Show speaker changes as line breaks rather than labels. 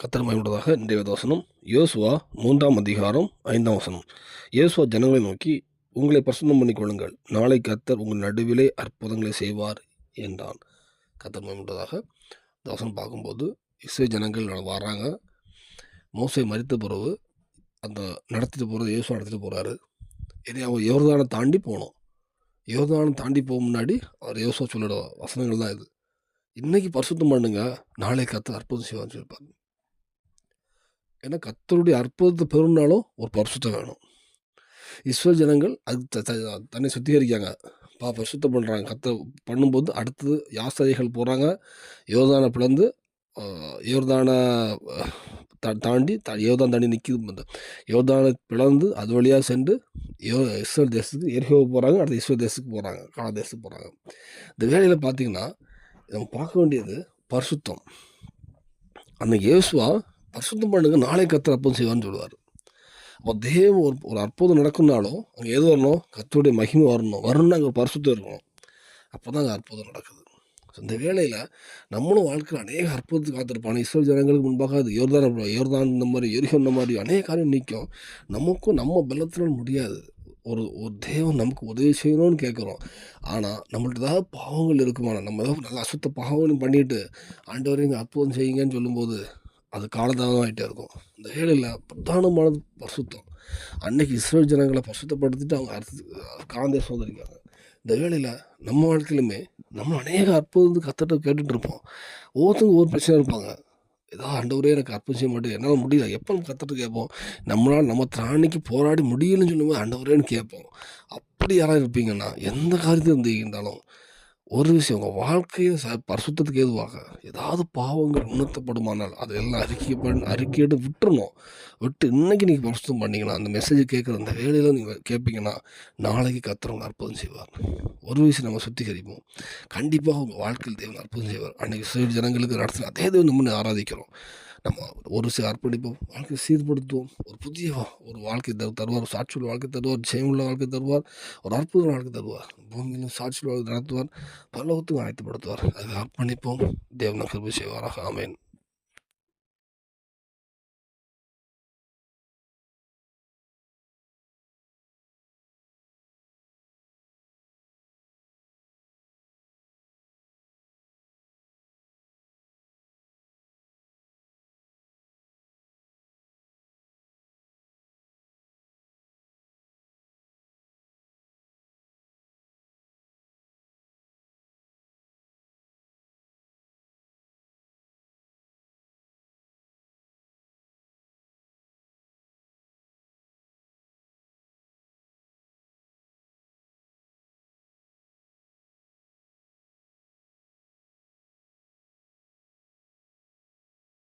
கத்தர் மயமுள்ளதாக இன்றைய வசனம். யோசுவா மூன்றாம் அதிகாரம் ஐந்தாம் வசனம். யோசுவா ஜனங்களை நோக்கி உங்களை பிரசன்னம் பண்ணிக்கொள்ளுங்கள் நாளை கத்தர் உங்கள் நடுவிலே அற்புதங்களை செய்வார் என்றான். கத்தர் மயமுள்ளதாக இந்த வசனம் பார்க்கும்போது இஸ்ரே ஜனங்கள் வராங்க. மோசை மறித்த பிறகு அந்த நடத்திட்டு போகிறது யோசுவா நடத்திட்டு போகிறாரு இதே அவர் யோர்தானை தாண்டி போகணும் யோர்தானை தாண்டி போக முன்னாடி அவர் யோசுவா சொல்லிட வசனங்கள் தான் இது. இன்றைக்கி பரிசுத்தம் பண்ணுங்க. நாளை கத்தர் அற்புதம் செய்வான்னு சொல்லியிருப்பாங்க ஏன்னா கத்தருடைய அற்புதத்தை பெறும்னாலும் ஒரு பரிசுத்தம் வேணும். இஸ்ரேல் ஜனங்கள் அது த- த- தன்னை சுத்திகரிக்காங்க பா பரிசுத்தம் பண்ணுறாங்க கத்த பண்ணும்போது அடுத்தது யாசரிகள் போகிறாங்க யோதான பிளந்து யோர்தான தாண்டி தா யோதான் தாண்டி நிற்கிது யோதான பிளந்து அது வழியாக சென்று யோ இஸ்ரேல் தேசத்துக்கு எரிகோவு போகிறாங்க அடுத்து இஸ்ரேல் தேசத்துக்கு போகிறாங்க கால தேசத்துக்கு போகிறாங்க இந்த வேலையில் பார்த்தீங்கன்னா நம்ம பார்க்க வேண்டியது பரிசுத்தம். அந்த இயேசுவா பரிசுத்தம் பண்ணுங்க நாளை கத்தர் அற்புதம் செய்வான்னு சொல்லுவார். அப்போ தேவ ஒரு ஒரு அற்புதம் நடக்கும்னாலும் அங்கே எது வரணும்? கத்தருடைய மகிமை வரணும். வரணும்னா அங்கே பரிசுத்தம் இருக்கணும். அப்போ தான் அங்கே அற்புதம் நடக்குது. So, இந்த வேளையில் நம்மளும் வாழ்க்கையில் அநேக அற்புதத்துக்கு காத்திருப்பான் இஸ்ரேல் ஜனங்களுக்கு முன்பாக அது யோர்தான் யோர்தான் இந்த மாதிரி எரிகோ இந்த மாதிரி அநேக காரியம் நிற்கும். நமக்கும் நம்ம பலத்தினால் முடியாது. ஒரு ஒரு தேவன் நமக்கு உதவி செய்யணும்னு கேட்குறோம். ஆனால் நம்மள்ட்ட ஏதாவது பாவங்கள் இருக்குமானா நம்ம ஏதாவது நல்ல அசுத்த பாவங்களும் பண்ணிட்டு ஆண்டவரே இங்கே அற்புதம் செய்யுங்கன்னு சொல்லும்போது அது காலதாமதமாயிட்டே இருக்கும். இந்த ஏழில் பிரதானமானது பரிசுத்தம். அன்னைக்கு இஸ்ரேல் ஜனங்களை பரிசுத்தப்படுத்திட்டு அவங்க அடுத்து காந்தே சோதரிக்காங்க இந்த வேலையில் நம்ம வாழ்க்கையிலுமே நம்ம அநேக அற்புதம் கத்தட்ட கேட்டுட்டு இருப்போம். ஒவ்வொருத்தவங்க ஒவ்வொரு பிரச்சனை இருப்பாங்க. ஏதோ ஆண்டவரே எனக்கு அற்புதம் செய்ய மாட்டேன் என்னால் முடியல. எப்போ நம்ம கத்தட்டு கேட்போம்? நம்மளால் நம்ம திராணிக்கு போராடி முடியலன்னு சொல்லும்போது ஆண்டவரேன்னு கேட்போம். அப்படி யாராவது இருப்பீங்கன்னா எந்த காரியத்தை இருந்தாலும் ஒரு விஷயம் உங்கள் வாழ்க்கையை ச பரிசுத்தத்துக்கு ஏதுவாக ஏதாவது பாவங்கள் உணர்த்தப்படுமானால் அதெல்லாம் அறிக்கை பண்ணி அறிக்கையிட்டு விட்டுறணும். விட்டு இன்னைக்கு நீங்கள் பரிசுத்தம் பண்ணீங்கன்னா அந்த மெசேஜ் கேட்குற அந்த வேலையில் நீங்கள் கேட்பீங்கன்னா நாளைக்கு கத்துறவங்க அற்புதம் செய்வார். ஒரு விஷயம் நம்ம சுத்திகரிப்போம். கண்டிப்பாக உங்கள் வாழ்க்கையில் தேவன் அற்புதம் செய்வார். அன்றைக்கி சிறு ஜனங்களுக்கு நடத்தின அதே தேவன் நம்ம ஆராதிக்கிறோம். நம்ம ஒரு சில அர்ப்பணிப்போம் வாழ்க்கையை சீர்படுத்துவோம். ஒரு புதிய ஒரு வாழ்க்கை தரு தருவார் சாட்சியுள்ள வாழ்க்கை தருவார் ஜெயமுள்ள வாழ்க்கை தருவார் ஒரு அற்புத வாழ்க்கை தருவார். பூமியிலும் சாட்சியுள்ள வாழ்க்கை நடத்துவார் பல்லவத்துக்கும் ஆயத்தப்படுத்துவார் அதை அர்ப்பணிப்போம். தேவன கிருபி செய்வாராக. ஆமேன்.